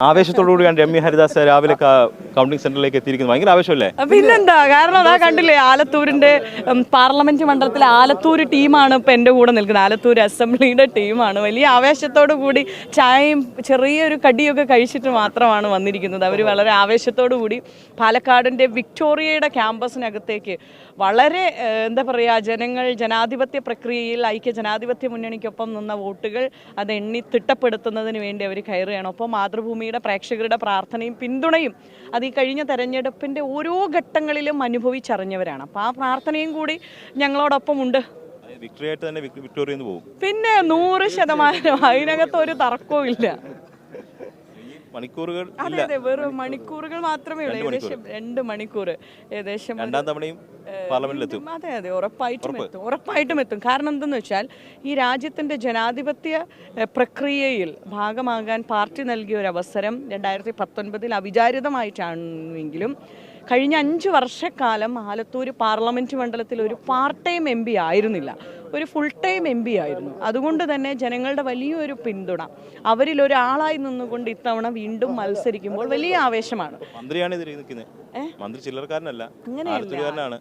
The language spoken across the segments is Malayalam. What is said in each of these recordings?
ആവേശത്തോടുകൂടിയാണ് രമ്യ ഹരിദാസ് രാവിലെ കൗണ്ടിംഗ് സെന്ററിലേക്ക് എത്തിയിരിക്കുന്നത് ഭയങ്കര ആവശ്യമല്ലേ പിന്നെന്താ? കാരണം അതാ കണ്ടില്ലേ ആലത്തൂരിന്റെ പാർലമെന്റ് മണ്ഡലത്തിലെ ആലത്തൂർ ടീമാണ് ഇപ്പൊ എന്റെ കൂടെ നിൽക്കുന്നത്. ആലത്തൂർ അസംബ്ലിയുടെ ടീമാണ്. വലിയ ആവേശത്തോടു കൂടി ചായയും ചെറിയൊരു കടിയൊക്കെ കഴിച്ചിട്ട് മാത്രമാണ് വന്നിരിക്കുന്നത്. അവർ വളരെ ആവേശത്തോടു കൂടി പാലക്കാടിന്റെ വിക്ടോറിയയുടെ ക്യാമ്പസിനകത്തേക്ക് വളരെ എന്താ പറയുക ജനങ്ങൾ ജനാധിപത്യ പ്രക്രിയയിൽ ഐക്യ ജനാധിപത്യ മുന്നണിക്കൊപ്പം നിന്ന വോട്ടുകൾ അത് എണ്ണി തിട്ടപ്പെടുത്തുന്നതിന് വേണ്ടി അവർ കയറുകയാണ്. ഒപ്പം മാതൃഭൂമിയുടെ പ്രേക്ഷകരുടെ പ്രാർത്ഥനയും പിന്തുണയും അത് ഈ കഴിഞ്ഞ തെരഞ്ഞെടുപ്പിന്റെ ഓരോ ഘട്ടങ്ങളിലും അനുഭവിച്ചറിഞ്ഞവരാണ്. അപ്പോൾ ആ പ്രാർത്ഥനയും കൂടി ഞങ്ങളോടൊപ്പം ഉണ്ട്. തന്നെ വിക്ടോറിയ പോകും. പിന്നെ നൂറ് ശതമാനം അതിനകത്ത് ഒരു തർക്കവും ഇല്ല മണിക്കൂറുകൾ അതെ അതെ വെറും മണിക്കൂറുകൾ. മാത്രമേ ഉള്ളൂ. ഏകദേശം രണ്ട് മണിക്കൂർ ഏകദേശം രണ്ടാം തവണയും പാർലമെന്റിലെത്തും. അതെ അതെ ഉറപ്പായിട്ടും എത്തും. ഉറപ്പായിട്ടും എത്തും. കാരണം എന്തെന്ന് വെച്ചാൽ ഈ രാജ്യത്തിന്റെ ജനാധിപത്യ പ്രക്രിയയിൽ ഭാഗമാകാൻ പാർട്ടി നൽകിയ ഒരു അവസരം രണ്ടായിരത്തി പത്തൊൻപതിൽ അവിചാരിതമായിട്ടാണെങ്കിലും കഴിഞ്ഞ അഞ്ച് വർഷക്കാലം ആലത്തൂർ പാർലമെന്റ് മണ്ഡലത്തിൽ ഒരു പാർട്ട് ടൈം എം പി ആയിരുന്നില്ല. ഒരു ഫുൾ ടൈം എം പി ആയിരുന്നു. അതുകൊണ്ട് തന്നെ ജനങ്ങളുടെ വലിയൊരു പിന്തുണ അവരിൽ ഒരാളായി നിന്നുകൊണ്ട് ഇത്തവണ വീണ്ടും മത്സരിക്കുമ്പോൾ വലിയ ആവേശമാണ്. മന്ത്രിയാണ് നിൽക്കുന്നത്. മന്ത്രി ചില്ലറക്കാരനല്ല അങ്ങനെയല്ല. ആലത്തൂരുകാരനാണ്.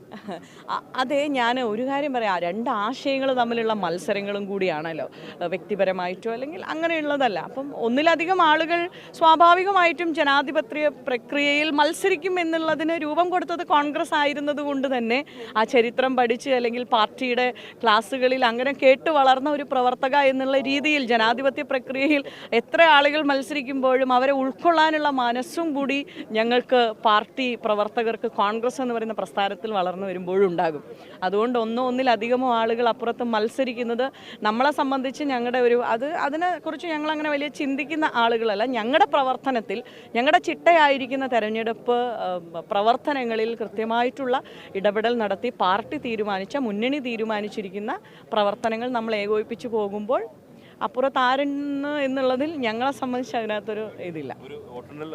അ- അതെ ഞാൻ ഒരു കാര്യം പറയാം. രണ്ട് ആശയങ്ങൾ തമ്മിലുള്ള മത്സരങ്ങളും കൂടിയാണല്ലോ വ്യക്തിപരമായിട്ടോ അല്ലെങ്കിൽ അങ്ങനെയുള്ളതല്ല. അപ്പം ഒന്നിലധികം ആളുകൾ സ്വാഭാവികമായിട്ടും ജനാധിപത്യ പ്രക്രിയയിൽ മത്സരിക്കും എന്നുള്ളതിന് രൂപം കൊടുത്തത് കോൺഗ്രസ് ആയിരുന്നത് കൊണ്ട് തന്നെ ആ ചരിത്രം പഠിച്ച് അല്ലെങ്കിൽ പാർട്ടിയുടെ ക്ലാസ്സുകളിൽ അങ്ങനെ കേട്ട് വളർന്ന ഒരു പ്രവർത്തക എന്നുള്ള രീതിയിൽ ജനാധിപത്യ പ്രക്രിയയിൽ എത്ര ആളുകൾ മത്സരിക്കുമ്പോഴും അവരെ ഉൾക്കൊള്ളാനുള്ള മനസ്സും കൂടി ഞങ്ങൾക്ക് പാർട്ടി പ്രവർത്തകർക്ക് കോൺഗ്രസ് എന്ന് പറയുന്ന പ്രസ്ഥാനത്തിൽ വളർന്നു വരുമ്പോഴും ഉണ്ടാകും. അതുകൊണ്ട് ഒന്നോ ഒന്നിലധികമോ ആളുകൾ അപ്പുറത്ത് മത്സരിക്കുന്നത് നമ്മളെ സംബന്ധിച്ച് ഞങ്ങളുടെ ഒരു അത് അതിനെക്കുറിച്ച് ഞങ്ങൾ അങ്ങനെ വലിയ ചിന്തിക്കുന്ന ആളുകളല്ല. ഞങ്ങളുടെ പ്രവർത്തനത്തിൽ ഞങ്ങളുടെ ചിട്ടയായിരിക്കുന്ന തെരഞ്ഞെടുപ്പ് പ്രവർത്തനങ്ങളിൽ കൃത്യമായിട്ടുള്ള ഇടപെടൽ നടത്തി പാർട്ടി തീരുമാനിച്ച മുന്നണി തീരുമാനിച്ചിരിക്കുന്ന പ്രവർത്തനങ്ങൾ നമ്മൾ ഏകോപിപ്പിച്ചു പോകുമ്പോൾ അപ്പുറത്ത് എന്നുള്ളതിൽ ഞങ്ങളെ സംബന്ധിച്ച് അതിനകത്തൊരു ഇതില്ല. വോട്ടെണ്ണൽ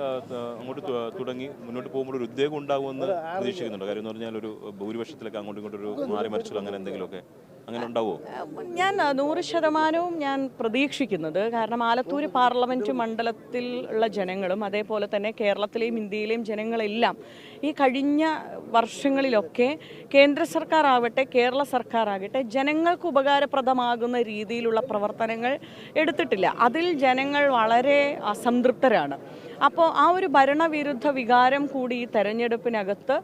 അങ്ങോട്ട് തുടങ്ങി മുന്നോട്ട് പോകുമ്പോൾ ഒരു ഉദ്യോഗം ഉണ്ടാകുമെന്ന് പ്രതീക്ഷിക്കുന്നുണ്ട്? കാര്യം എന്ന് പറഞ്ഞാൽ ഒരു ഭൂരിപക്ഷത്തിലൊക്കെ അങ്ങോട്ടും ഇങ്ങോട്ടും ഒരു മാറി മറിച്ചോ അങ്ങനെ എന്തെങ്കിലുമൊക്കെ അങ്ങനെ ഉണ്ടാവുമോ? ഞാൻ നൂറ് ശതമാനവും ഞാൻ പ്രതീക്ഷിക്കുന്നത്. കാരണം ആലത്തൂർ പാർലമെന്റ് മണ്ഡലത്തിൽ ഉള്ള ജനങ്ങളും അതേപോലെ തന്നെ കേരളത്തിലെയും ഇന്ത്യയിലെയും ജനങ്ങളെല്ലാം ഈ കഴിഞ്ഞ വർഷങ്ങളിലൊക്കെ കേന്ദ്ര സർക്കാർ ആവട്ടെ കേരള സർക്കാർ ആകട്ടെ ജനങ്ങൾക്ക് ഉപകാരപ്രദമാകുന്ന രീതിയിലുള്ള പ്രവർത്തനങ്ങൾ എടുത്തിട്ടില്ല. അതിൽ ജനങ്ങൾ വളരെ അസംതൃപ്തരാണ്. അപ്പോൾ ആ ഒരു ഭരണവിരുദ്ധ വികാരം കൂടി ഈ തെരഞ്ഞെടുപ്പിനകത്ത്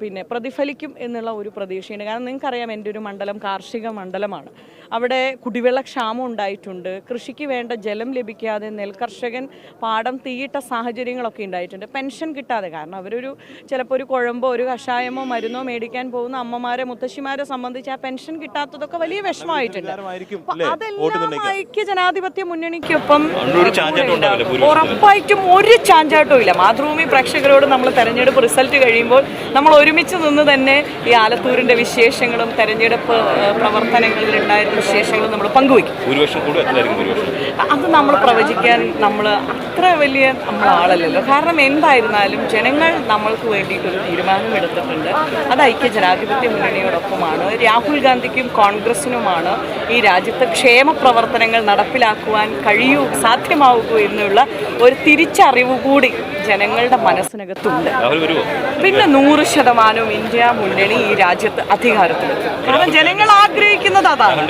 പിന്നെ പ്രതിഫലിക്കും എന്നുള്ള ഒരു പ്രതീക്ഷയുണ്ട്. കാരണം നിങ്ങൾക്കറിയാം എന്റെ ഒരു മണ്ഡലം കാർഷിക മണ്ഡലമാണ്. അവിടെ കുടിവെള്ള ക്ഷാമം ഉണ്ടായിട്ടുണ്ട്. കൃഷിക്ക് വേണ്ട ജലം ലഭിക്കാതെ നെൽകർഷകൻ പാടം തീയിട്ട സാഹചര്യങ്ങളൊക്കെ ഉണ്ടായിട്ടുണ്ട്. പെൻഷൻ കിട്ടാതെ കാരണം അവരൊരു ചിലപ്പോൾ ഒരു കുഴമ്പോ ഒരു കഷായമോ മരുന്നോ മേടിക്കാൻ പോകുന്ന അമ്മമാരെ മുത്തശ്ശിമാരെ സംബന്ധിച്ച് ആ പെൻഷൻ കിട്ടാത്തതൊക്കെ വലിയ വിഷമമായിട്ടുണ്ട്. അതെല്ലാം ഐക്യ ജനാധിപത്യ മുന്നണിക്കൊപ്പം അന്നൊരു ഉറപ്പായിട്ടും ഒരു ചാഞ്ചാട്ടവും ഇല്ല. മാതൃഭൂമി പ്രേക്ഷകരോട് നമ്മൾ തെരഞ്ഞെടുപ്പ് റിസൾട്ട് കഴിയുമ്പോൾ നമ്മൾ ഒരുമിച്ച് നിന്ന് തന്നെ ഈ ആലത്തൂരിന്റെ വിശേഷങ്ങളും തെരഞ്ഞെടുപ്പ് പ്രവർത്തനങ്ങളിൽ ഉണ്ടായിരുന്ന വിശേഷങ്ങളും നമ്മൾ പങ്കുവയ്ക്കും. അത് നമ്മൾ പ്രവചിക്കാൻ നമ്മൾ അത്ര വലിയ നമ്മൾ ആളല്ലല്ലോ. കാരണം എന്തായിരുന്നാലും ജനങ്ങൾ നമ്മൾക്ക് വേണ്ടിയിട്ടൊരു തീരുമാനം എടുത്തിട്ടുണ്ട്. അത് ഐക്യ ജനാധിപത്യ മുന്നണിയോടൊപ്പമാണ്. രാഹുൽ ഗാന്ധിക്കും കോൺഗ്രസിനുമാണ് ഈ രാജ്യത്ത് ക്ഷേമ പ്രവർത്തനങ്ങൾ നടപ്പിലാക്കുവാൻ കഴിയൂ സാധ്യമാവുകയോ എന്നുള്ള ഒരു തിരിച്ചറിവ് കൂടി ജനങ്ങളുടെ മനസ്സിനകത്തുണ്ട്. പിന്നെ നൂറ് ശതമാനവും ഇന്ത്യ മുന്നണി ഈ രാജ്യത്ത് അധികാരത്തിലെത്തും. കാരണം ജനങ്ങൾ ആഗ്രഹിക്കുന്നത് അതാണ്.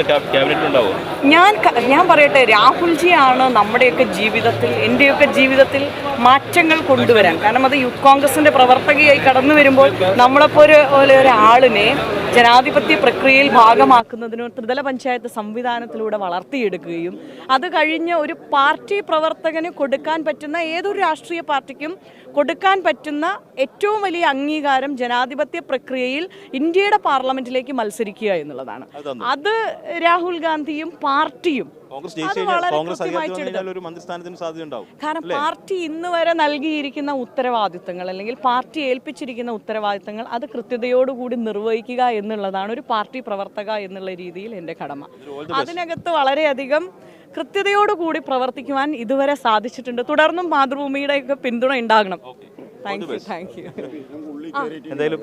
ഞാൻ ഞാൻ പറയട്ടെ രാഹുൽജിയാണ് നമ്മുടെയൊക്കെ ജീവിതത്തിൽ എന്റെയൊക്കെ ജീവിതത്തിൽ മാറ്റങ്ങൾ കൊണ്ടുവരാൻ. കാരണം അത് യൂത്ത് കോൺഗ്രസിന്റെ പ്രവർത്തകയായി കടന്നു വരുമ്പോൾ നമ്മളെപ്പോലെ പോലെ ഒരാളിനെ ജനാധിപത്യ പ്രക്രിയയിൽ ഭാഗമാക്കുന്നതിനും ത്രിതല പഞ്ചായത്ത് സംവിധാനത്തിലൂടെ വളർത്തിയെടുക്കുകയും അത് കഴിഞ്ഞ് ഒരു പാർട്ടി പ്രവർത്തകന് കൊടുക്കാൻ പറ്റുന്ന ഏതൊരു രാഷ്ട്രീയ പാർട്ടിക്കും കൊടുക്കാൻ പറ്റുന്ന ഏറ്റവും വലിയ അംഗീകാരം ജനാധിപത്യ പ്രക്രിയയിൽ ഇന്ത്യയുടെ പാർലമെന്റിലേക്ക് മത്സരിക്കുക എന്നുള്ളതാണ്. അത് രാഹുൽ ഗാന്ധിയും പാർട്ടിയും കോൺഗ്രസ് അത് ജയിച്ചു കഴിഞ്ഞാൽ കോൺഗ്രസ് അധികാരത്തിൽ വന്നു കൃത്യമായിട്ട് കഴിഞ്ഞാൽ ഒരു മന്ത്രിസ്ഥാനത്തിന് സാധ്യത കാരണം പാർട്ടി ഇന്ന് വരെ നൽകിയിരിക്കുന്ന ഉത്തരവാദിത്തങ്ങൾ അല്ലെങ്കിൽ പാർട്ടി ഏൽപ്പിച്ചിരിക്കുന്ന ഉത്തരവാദിത്തങ്ങൾ അത് കൃത്യതയോടുകൂടി നിർവഹിക്കുക എന്നുള്ളതാണ് ഒരു പാർട്ടി പ്രവർത്തക എന്നുള്ള രീതിയിൽ എന്റെ കടമ. അതിനകത്ത് വളരെയധികം കൃത്യതയോടുകൂടി പ്രവർത്തിക്കുവാൻ ഇതുവരെ സാധിച്ചിട്ടുണ്ട്. തുടർന്നും മാതൃഭൂമിയുടെയൊക്കെ പിന്തുണ ഉണ്ടാകണം. താങ്ക് യു താങ്ക് യു എന്തായാലും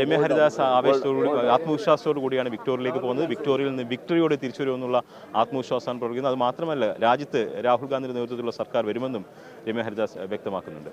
രമ്യ ഹരിദാസ് ആവേശത്തോടുകൂടി ആത്മവിശ്വാസത്തോടു കൂടിയാണ് വിക്ടോറിയയിലേക്ക് പോകുന്നത്. വിക്ടോറിയയിൽ നിന്ന് വിക്ടറിയോട് തിരിച്ചു വരുമെന്നുള്ള ആത്മവിശ്വാസമാണ് പ്രവർത്തിക്കുന്നത്. അത് മാത്രമല്ല രാജ്യത്ത് രാഹുൽ ഗാന്ധിയുടെ നേതൃത്വത്തിലുള്ള സർക്കാർ വരുമെന്നും രമ്യ ഹരിദാസ് വ്യക്തമാക്കുന്നുണ്ട്.